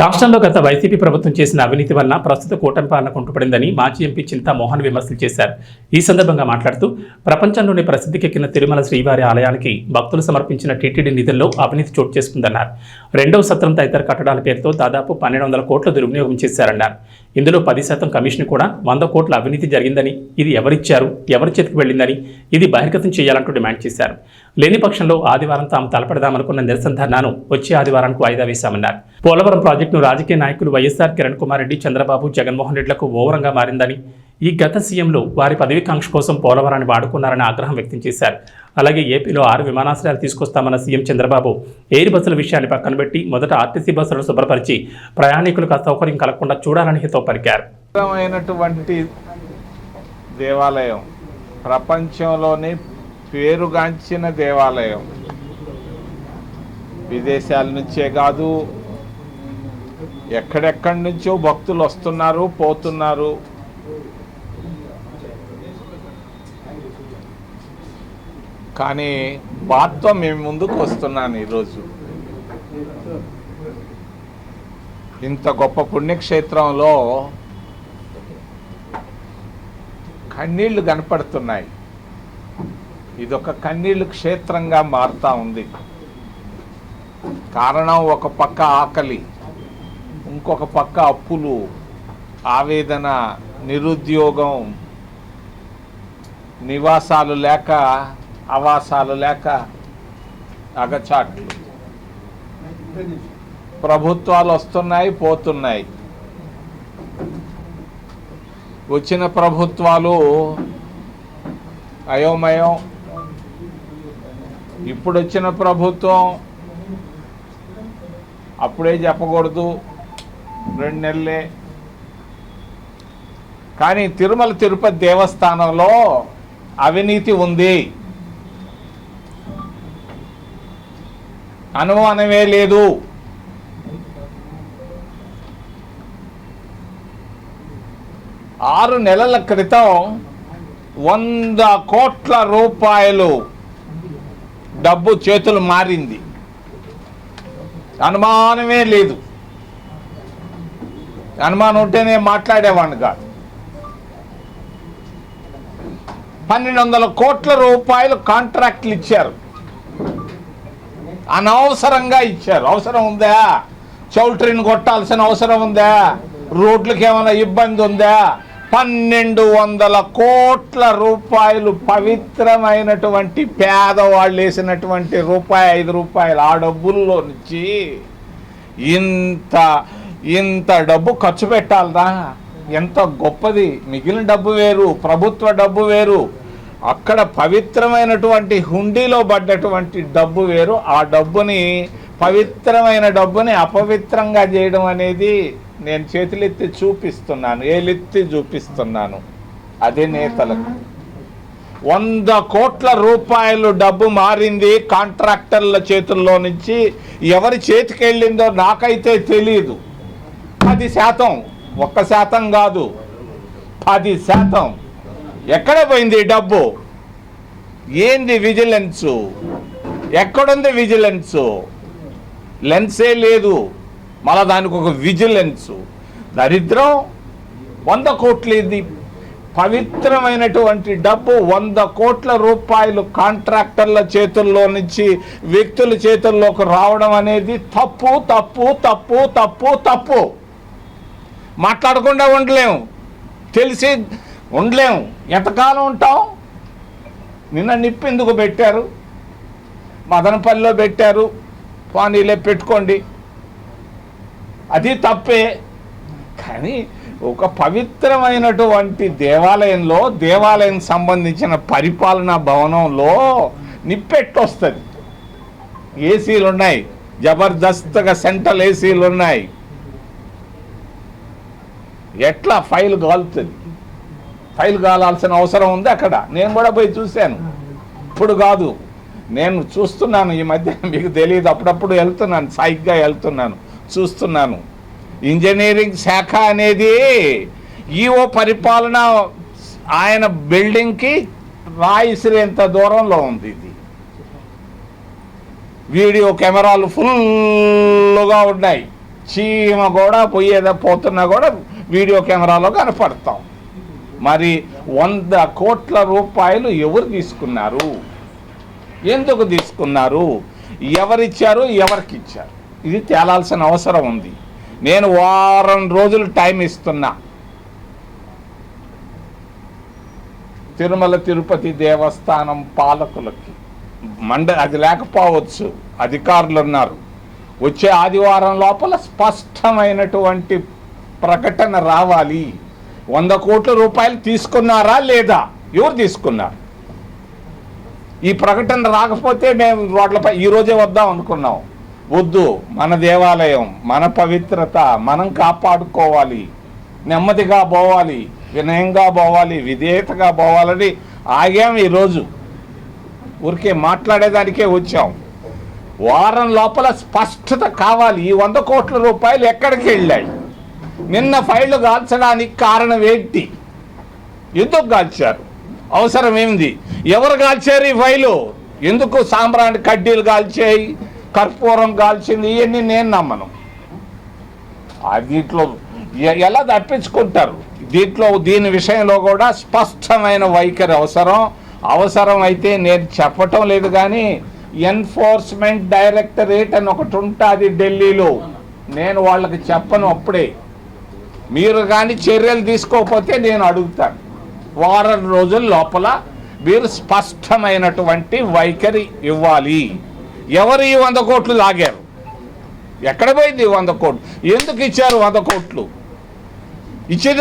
రాష్ట్రంలో గత వైసీపీ ప్రభుత్వం చేసిన అవినీతి వలన ప్రస్తుత కూటమి పాలన కుంటుపడిందని మాజీ ఎంపీ చింతా మోహన్ విమర్శలు చేశారు. ఈ సందర్భంగా మాట్లాడుతూ ప్రపంచంలోని ప్రసిద్ధికెక్కిన తిరుమల శ్రీవారి ఆలయానికి భక్తులు సమర్పించిన టీటీడీ నిధుల్లో అవినీతి చోటు చేసుకుందన్నారు. రెండవ సత్రం తదితర కట్టడాల పేరుతో దాదాపు పన్నెండు వందల కోట్ల దుర్వినియోగం చేశారన్నారు. ఇందులో పది శాతం కమిషన్ కూడా వంద కోట్ల అవినీతి జరిగిందని ఇది ఎవరిచ్చారు ఎవరి చేతికి వెళ్ళిందని ఇది బహిర్గతం చేయాలంటూ డిమాండ్ చేశారు. లేని పక్షంలో ఆదివారం తాము తలపడదామనుకున్న నిరసన ధర్నాను వచ్చే ఆదివారానికి వాయిదా వేశామన్నారు. పోలవరం ప్రాజెక్టును రాజకీయ నాయకులు వైఎస్ఆర్ కిరణ్ కుమార్ రెడ్డి చంద్రబాబు జగన్మోహన్ రెడ్డిలకు ఓవరంగా మారిందని ఈ గత సీఎంలు వారి పదవికాంక్ష కోసం పోలవరాన్ని వాడుకున్నారని ఆగ్రహం వ్యక్తం చేశారు. అలాగే ఏపీలో ఆరు విమానాశ్రయాలు తీసుకొస్తామన్న సీఎం చంద్రబాబు ఎయిర్ బస్సుల విషయాన్ని పక్కన పెట్టి మొదట ఆర్టీసీ బస్సులను శుభ్రపరిచి ప్రయాణికులకు అసౌకర్యం కలగకుండా చూడాలని హితో పలికారు. దేవాలయం ప్రపంచంలోనే పేరుగాంచిన దేవాలయం. విదేశాల నుంచే కాదు ఎక్కడెక్కడి నుంచో భక్తులు వస్తున్నారు పోతున్నారు. కానీ బాత్వం మేము ముందుకు వస్తున్నాను ఈరోజు. ఇంత గొప్ప పుణ్యక్షేత్రంలో కన్నీళ్ళు కనపడుతున్నాయి. ఇదొక కన్నీళ్ళు క్షేత్రంగా మారుతూ ఉంది. కారణం ఒక పక్క ఆకలి ఇంకొక పక్క అప్పులు ఆవేదన నిరుద్యోగం నివాసాలు లేక ఆవాసాలు లేక అగచాట్లు. ప్రభుత్వాలు వస్తున్నాయి పోతున్నాయి. వచ్చిన ప్రభుత్వాలు అయోమయం ఇప్పుడు వచ్చిన ప్రభుత్వం అప్పుడే చెప్పకూడదు. రెండు నెలలే. కానీ తిరుమల తిరుపతి దేవస్థానంలో అవినీతి ఉంది. అనుమానమే లేదు. ఆరు నెలల క్రితం వంద కోట్ల రూపాయలు డబ్బు చేతులు మారింది. అనుమానమే లేదు. అనుమానం ఉంటేనే మాట్లాడేవాడిని కాదు. పన్నెండు వందల కోట్ల రూపాయలు కాంట్రాక్ట్లు ఇచ్చారు. అనవసరంగా ఇచ్చారు. అవసరం ఉందా? చౌల్ట్రీని కొట్టాల్సిన అవసరం ఉందా? రోడ్లకు ఏమైనా ఇబ్బంది ఉందా? పన్నెండు వందల కోట్ల రూపాయలు పవిత్రమైనటువంటి పేదవాళ్ళు వేసినటువంటి రూపాయి ఐదు రూపాయలు ఆ డబ్బుల్లో నుంచి ఇంత ఇంత డబ్బు ఖర్చు పెట్టాలరా. ఎంత గొప్పది. మిగిలిన డబ్బు వేరు ప్రభుత్వ డబ్బు వేరు. అక్కడ పవిత్రమైనటువంటి హుండీలో పడ్డటువంటి డబ్బు వేరు. ఆ డబ్బుని పవిత్రమైన డబ్బుని అపవిత్రంగా చేయడం అనేది నేను చేతులెత్తి చూపిస్తున్నాను ఏలెత్తి చూపిస్తున్నాను. అదే నేతలకు. వంద కోట్ల రూపాయలు డబ్బు మారింది కాంట్రాక్టర్ల చేతుల్లో నుంచి. ఎవరి చేతికి వెళ్ళిందో నాకైతే తెలియదు పది శాతం ఒక్క శాతం కాదు. పది శాతం. ఎక్కడ పోయింది డబ్బు? ఏంది విజిలెన్సు? ఎక్కడుంది విజిలెన్సు? లెన్సే లేదు. మళ్ళా దానికి ఒక విజిలెన్సు. దరిద్రం వంద కోట్లేది. ఇది పవిత్రమైనటువంటి డబ్బు వంద కోట్ల రూపాయలు కాంట్రాక్టర్ల చేతుల్లో నుంచి వ్యక్తుల చేతుల్లోకి రావడం అనేది తప్పు తప్పు తప్పు తప్పు తప్పు. మాట్లాడకుండా ఉండలేము తెలిసి ఉండలేము ఎంతకాలం ఉంటాం? నిన్న నిప్పు ఎందుకు పెట్టారు? మదనపల్లిలో పెట్టారు. పానీలే పెట్టుకోండి. అది తప్పే. కానీ ఒక పవిత్రమైనటువంటి దేవాలయంలో దేవాలయం సంబంధించిన పరిపాలనా భవనంలో నిప్పెట్టొస్తుంది. ఏసీలు ఉన్నాయి జబర్దస్త్గా సెంట్రల్ ఏసీలు ఉన్నాయి ఎట్లా ఫైల్ కాలుతుంది ఫైల్ కాలాల్సిన అవసరం ఉంది అక్కడ. నేను కూడా పోయి చూశాను. ఇప్పుడు కాదు. నేను చూస్తున్నాను ఈ మధ్య. మీకు తెలియదు. అప్పుడప్పుడు వెళ్తున్నాను. సైగ్గా వెళ్తున్నాను. చూస్తున్నాను. ఇంజనీరింగ్ శాఖ అనేది ఈఓ పరిపాలన ఆయన బిల్డింగ్కి రాయిసిరేంత దూరంలో ఉంది ఇది. వీడియో కెమెరాలు ఫుల్గా ఉన్నాయి. చీమ కూడా పోయేదా పోతున్నా కూడా వీడియో కెమెరాలో కనపడతాం. మరి వంద కోట్ల రూపాయలు ఎవరు తీసుకున్నారు? ఎందుకు తీసుకున్నారు? ఎవరిచ్చారు? ఎవరికి ఇచ్చారు ఇది తేలాల్సిన అవసరం ఉంది. నేను వారం రోజులు టైం ఇస్తున్నా. తిరుమల తిరుపతి దేవస్థానం పాలకులకి. మండ అది లేకపోవచ్చు అధికారులు ఉన్నారు వచ్చే ఆదివారం లోపల స్పష్టమైనటువంటి ప్రకటన రావాలి. వంద కోట్ల రూపాయలు తీసుకున్నారా లేదా? ఎవరు తీసుకున్నారు? ఈ ప్రకటన రాకపోతే మేము రోడ్లపై ఈరోజే వద్దాం అనుకున్నాం. వద్దు మన దేవాలయం మన పవిత్రత మనం కాపాడుకోవాలి నెమ్మదిగా పోవాలి వినయంగా పోవాలి విధేయతగా పోవాలని ఆగాం ఈరోజు. ఊరికే మాట్లాడేదానికే వచ్చాం. వారం లోపల స్పష్టత కావాలి. ఈ వంద కోట్ల రూపాయలు ఎక్కడికి వెళ్ళాయి? నిన్న ఫైళ్ళు కాల్చడానికి కారణం ఏంటి? ఎందుకు కాల్చారు? అవసరం ఏంది? ఎవరు కాల్చారు ఈ ఫైలు? ఎందుకు సాంబ్రాణి కడ్డీలు కాల్చాయి? కర్పూరం కాల్చింది ఇవన్నీ నేను నమ్మను. దీంట్లో ఎలా తప్పించుకుంటారు? దీంట్లో దీని విషయంలో కూడా స్పష్టమైన వైఖరి అవసరం. అవసరం అయితే నేను చెప్పటం లేదు కానీ ఎన్ఫోర్స్మెంట్ డైరెక్టరేట్ అని ఒకటి ఉంటుంది ఢిల్లీలో. నేను వాళ్ళకి చెప్పను అప్పుడే. మీరు కానీ చర్యలు తీసుకోకపోతే నేను అడుగుతాను. వారం రోజుల లోపల మీరు స్పష్టమైనటువంటి వైఖరి ఇవ్వాలి. ఎవరు ఈ వంద కోట్లు లాగారు? ఎక్కడ పోయింది ఈ వంద కోట్లు? ఎందుకు ఇచ్చారు వంద కోట్లు? ఇచ్చేది